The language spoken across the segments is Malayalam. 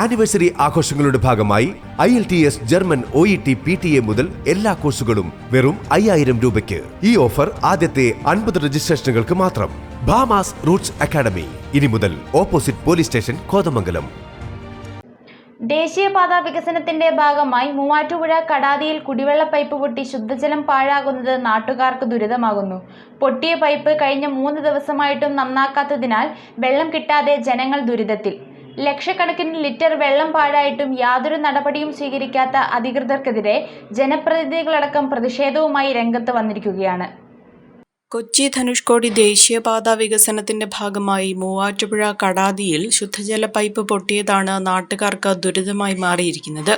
ആനിവേഴ്സറി ആഘോഷങ്ങളുടെ ഭാഗമായി I L T S German O E T P T A മുതൽ എല്ലാ കോഴ്സുകളും വെറും അയ്യായിരം രൂപയ്ക്ക്. ഈ ഓഫർ ആദ്യത്തെ അൻപത് രജിസ്ട്രേഷനുകൾക്ക് മാത്രം. Bhamas roots academy. ഇനി മുതൽ ഓപ്പോസിറ്റ് പോലീസ് സ്റ്റേഷൻ കോതമംഗലം. ദേശീയപാത വികസനത്തിന്റെ ഭാഗമായി മൂവാറ്റുപുഴ കടാതിയിൽ കുടിവെള്ള പൈപ്പ് പൊട്ടി ശുദ്ധജലം പാഴാകുന്നത് നാട്ടുകാർക്ക് ദുരിതമാകുന്നു. പൊട്ടിയ പൈപ്പ് കഴിഞ്ഞ മൂന്ന് ദിവസമായിട്ടും നന്നാക്കാത്തതിനാൽ വെള്ളം കിട്ടാതെ ജനങ്ങൾ ദുരിതത്തിൽ. ലക്ഷക്കണക്കിന് ലിറ്റർ വെള്ളം പാഴായിട്ടും യാതൊരു നടപടിയും സ്വീകരിക്കാത്ത അധികൃതർക്കെതിരെ ജനപ്രതിനിധികളടക്കം പ്രതിഷേധവുമായി രംഗത്ത് വന്നിരിക്കുകയാണ്. കൊച്ചി ധനുഷ്കോടി ദേശീയപാത വികസനത്തിന്റെ ഭാഗമായി മൂവാറ്റുപുഴ കടാതിയിൽ ശുദ്ധജല പൈപ്പ് പൊട്ടിയതാണ് നാട്ടുകാർക്ക് ദുരിതമായി മാറിയിരിക്കുന്നത്.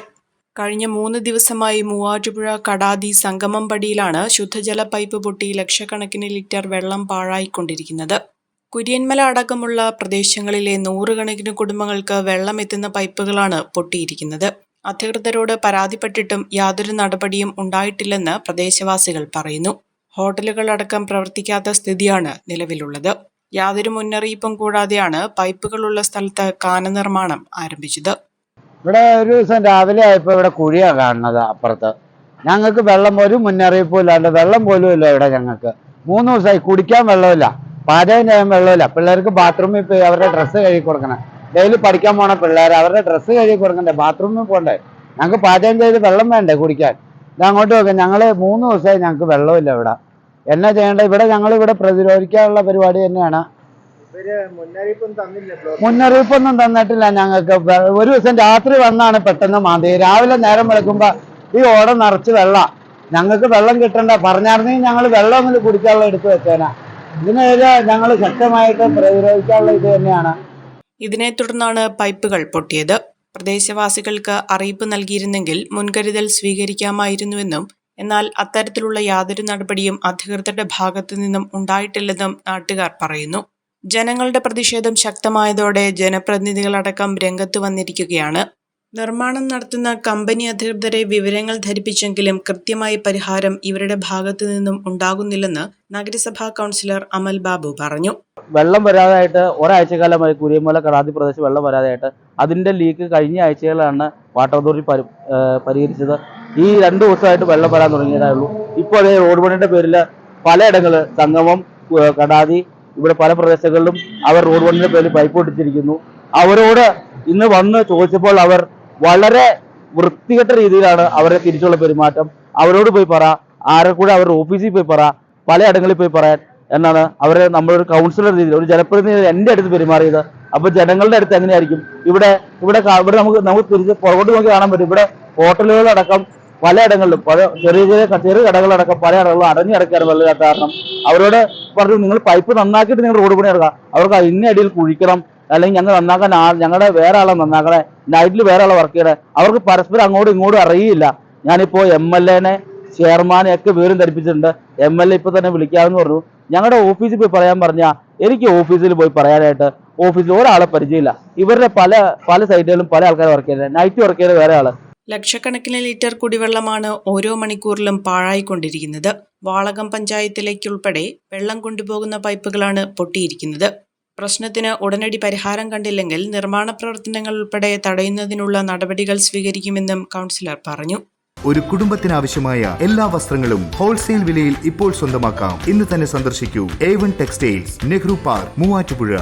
കഴിഞ്ഞ മൂന്ന് ദിവസമായി മൂവാറ്റുപുഴ കടാതി സംഗമം പടിയിലാണ് ശുദ്ധജല പൈപ്പ് പൊട്ടി ലക്ഷക്കണക്കിന് ലിറ്റർ വെള്ളം പാഴായിക്കൊണ്ടിരിക്കുന്നത്. കുര്യന്മല അടക്കമുള്ള പ്രദേശങ്ങളിലെ നൂറുകണക്കിന് കുടുംബങ്ങൾക്ക് വെള്ളം എത്തുന്ന പൈപ്പുകളാണ് പൊട്ടിയിരിക്കുന്നത്. അധികൃതരോട് പരാതിപ്പെട്ടിട്ടും യാതൊരു നടപടിയും ഉണ്ടായിട്ടില്ലെന്ന് പ്രദേശവാസികൾ പറയുന്നു. ഹോട്ടലുകൾ അടക്കം പ്രവർത്തിക്കാത്ത സ്ഥിതിയാണ് നിലവിലുള്ളത്. യാതൊരു മുന്നറിയിപ്പും കൂടാതെയാണ് പൈപ്പുകളുള്ള സ്ഥലത്ത് കാന നിർമ്മാണം ആരംഭിച്ചത്. ഇവിടെ ഒരു ദിവസം രാവിലെ ആയപ്പോൾ ഇവിടെ കുഴിയാണ് കാണുന്നത് അപ്പുറത്ത്. ഞങ്ങൾക്ക് വെള്ളം ഒരു മുന്നറിയിപ്പും ഇല്ലാണ്ട് വെള്ളം പോലും ഇല്ല ഇവിടെ ഞങ്ങൾക്ക്. മൂന്ന് ദിവസമായി കുടിക്കാൻ വെള്ളമില്ല. പാചകം ചെയ്യാൻ വെള്ളമില്ല. പിള്ളേർക്ക് ബാത്റൂമിൽ പോയി അവരുടെ ഡ്രസ്സ് കഴുകി കൊടുക്കണം. ഡെയിലി പഠിക്കാൻ പോണ പിള്ളേർ അവരുടെ ഡ്രസ്സ് കഴുകി കൊടുക്കണ്ടേ? ബാത്റൂമിൽ പോകണ്ടേ ഞങ്ങൾക്ക് പാചകം ചെയ്ത് വെള്ളം വേണ്ടേ കുടിക്കാൻ? ഇത് അങ്ങോട്ട് നോക്കാം. ഞങ്ങൾ മൂന്ന് ദിവസമായി ഞങ്ങൾക്ക് വെള്ളമില്ല ഇവിടെ. എന്നാ ചെയ്യേണ്ടത് ഇവിടെ ഞങ്ങൾ ഇവിടെ പ്രതിരോധിക്കാനുള്ള പരിപാടി തന്നെയാണ്. മുന്നറിയിപ്പൊന്നും തന്നിട്ടില്ല ഞങ്ങൾക്ക്. ഒരു ദിവസം രാത്രി വന്നാണ് പെട്ടെന്ന് മാന്തി. രാവിലെ നേരം വിളിക്കുമ്പോ ഈ ഓട നിറച്ച് വെള്ളം. ഞങ്ങൾക്ക് വെള്ളം കിട്ടണ്ട. പറഞ്ഞായിരുന്നെങ്കിൽ ഞങ്ങൾ വെള്ളം ഒന്നും കുടിക്കാനുള്ള എടുത്തു വെച്ചേനാ. ഇതിനെതിരെ ഞങ്ങൾ ശക്തമായിട്ട് പ്രതിരോധിക്കാനുള്ള ഇത് തന്നെയാണ്. ഇതിനെ തുടർന്നാണ് പൈപ്പുകൾ പൊട്ടിയത്. പ്രദേശവാസികൾക്ക് അറിയിപ്പ് നൽകിയിരുന്നെങ്കിൽ മുൻകരുതൽ സ്വീകരിക്കാമായിരുന്നുവെന്നും എന്നാൽ അത്തരത്തിലുള്ള യാതൊരു നടപടിയും അധികൃതരുടെ ഭാഗത്തു നിന്നും ഉണ്ടായിട്ടില്ലെന്നും നാട്ടുകാർ പറയുന്നു. ജനങ്ങളുടെ പ്രതിഷേധം ശക്തമായതോടെ ജനപ്രതിനിധികളടക്കം രംഗത്ത് വന്നിരിക്കുകയാണ്. നിർമ്മാണം നടത്തുന്ന കമ്പനി അധികൃതരെ വിവരങ്ങൾ ധരിപ്പിച്ചെങ്കിലും കൃത്യമായ പരിഹാരം ഇവരുടെ ഭാഗത്തു നിന്നും ഉണ്ടാകുന്നില്ലെന്ന് നഗരസഭാ കൗൺസിലർ അമൽ ബാബു പറഞ്ഞു. വെള്ളം വരാതായിട്ട് ഒരാഴ്ചക്കാലമായി കുരിയമല കടാതി പ്രദേശം വെള്ളം വരാതായിട്ട് അതിന്റെ ലീക്ക് കഴിഞ്ഞ ആഴ്ചകളാണ് വാട്ടർ അതോറിറ്റി പരി പരിഹരിച്ചത്. ഈ രണ്ട് ദിവസമായിട്ട് വെള്ളം വരാൻ തുടങ്ങിയതേ ഉള്ളൂ. ഇപ്പോൾ അതേ റോഡ് പണിയുടെ പേരിൽ പലയിടങ്ങൾ സംഗമം കടാതി ഇവിടെ പല പ്രദേശങ്ങളിലും അവർ റോഡ് പണിയുടെ പേരിൽ പൈപ്പ് ഇട്ടിരിക്കുന്നു. അവരോട് ഇന്ന് വന്ന് ചോദിച്ചപ്പോൾ അവർ വളരെ വൃത്തികെട്ട രീതിയിലാണ് അവരെ തിരിച്ചുള്ള പെരുമാറ്റം. അവരോട് പോയി പറ. ആരെ കൂടെ അവരുടെ ഓഫീസിൽ പോയി പറ. പലയിടങ്ങളിൽ പോയി പറയാൻ എന്നാണ് അവരെ നമ്മളൊരു കൗൺസിലർ രീതിയിൽ ഒരു ജനപ്രതിനിധി എന്റെ അടുത്ത് പെരുമാറിയത്. അപ്പൊ ജനങ്ങളുടെ അടുത്ത് എങ്ങനെയായിരിക്കും? ഇവിടെ ഇവിടെ ഇവിടെ നമുക്ക് നമുക്ക് തിരിച്ച് പുറകോട്ട് നോക്കി കാണാൻ പറ്റും. ഇവിടെ ഹോട്ടലുകളടക്കം പലയിടങ്ങളിലും പല ചെറിയ ചെറിയ ചെറിയ ചെറു കടകളടക്കം പല ഇടങ്ങളിലും അടഞ്ഞിടക്കാണ് വെള്ളം കാരണം. അവരോട് പറഞ്ഞു നിങ്ങൾ പൈപ്പ് നന്നാക്കിയിട്ട് നിങ്ങൾ റോഡ് പണി ഇറക്കാം അവർക്ക് ഇന്ന അടിയിൽ കുഴിക്കണം. അല്ലെങ്കിൽ ഞങ്ങൾ നന്നാക്കാൻ ഞങ്ങളുടെ വേറെ ആളെ നന്നാക്കണേ നൈറ്റിൽ വേറെ ആളെ വർക്ക് ചെയ്യണേ അവർക്ക് പരസ്പരം അങ്ങോട്ടും ഇങ്ങോട്ടും അറിയില്ല. ഞാനിപ്പോൾ എം എൽ എനെ ചെയർമാനെ ഒക്കെ വിവരം ധരിപ്പിച്ചിട്ടുണ്ട്. എം എൽ എ ഇപ്പൊ തന്നെ വിളിക്കാമെന്ന് പറഞ്ഞു. ഞങ്ങളുടെ ഓഫീസിൽ പോയി പറയാൻ പറഞ്ഞാൽ എനിക്ക് ഓഫീസിൽ പോയി പറയാനായിട്ട് ഓഫീസിൽ ഒരാളെ പരിചയമില്ല. ഇവരുടെ പല പല സൈറ്റുകളിലും പല ആൾക്കാർ വർക്ക് ചെയ്യുന്നത് നൈറ്റ് വർക്ക് ചെയ്യുന്ന വേറെ ആൾ. ലക്ഷക്കണക്കിന് ലിറ്റർ കുടിവെള്ളമാണ് ഓരോ മണിക്കൂറിലും പാഴായിക്കൊണ്ടിരിക്കുന്നത്. വാളകം പഞ്ചായത്തിലേക്കുൾപ്പെടെ വെള്ളം കൊണ്ടുപോകുന്ന പൈപ്പുകളാണ് പൊട്ടിയിരിക്കുന്നത്. പ്രശ്നത്തിന് ഉടനടി പരിഹാരം കണ്ടില്ലെങ്കിൽ നിർമ്മാണ പ്രവർത്തനങ്ങൾ ഉൾപ്പെടെ തടയുന്നതിനുള്ള നടപടികൾ സ്വീകരിക്കുമെന്നും കൗൺസിലർ പറഞ്ഞു. ഒരു കുടുംബത്തിനാവശ്യമായ എല്ലാ വസ്ത്രങ്ങളും ഹോൾസെയിൽ വിലയിൽ ഇപ്പോൾ സ്വന്തമാക്കാം. ഇന്ന് തന്നെ സന്ദർശിക്കൂ. A one textiles Nehru park Muvattupuzha.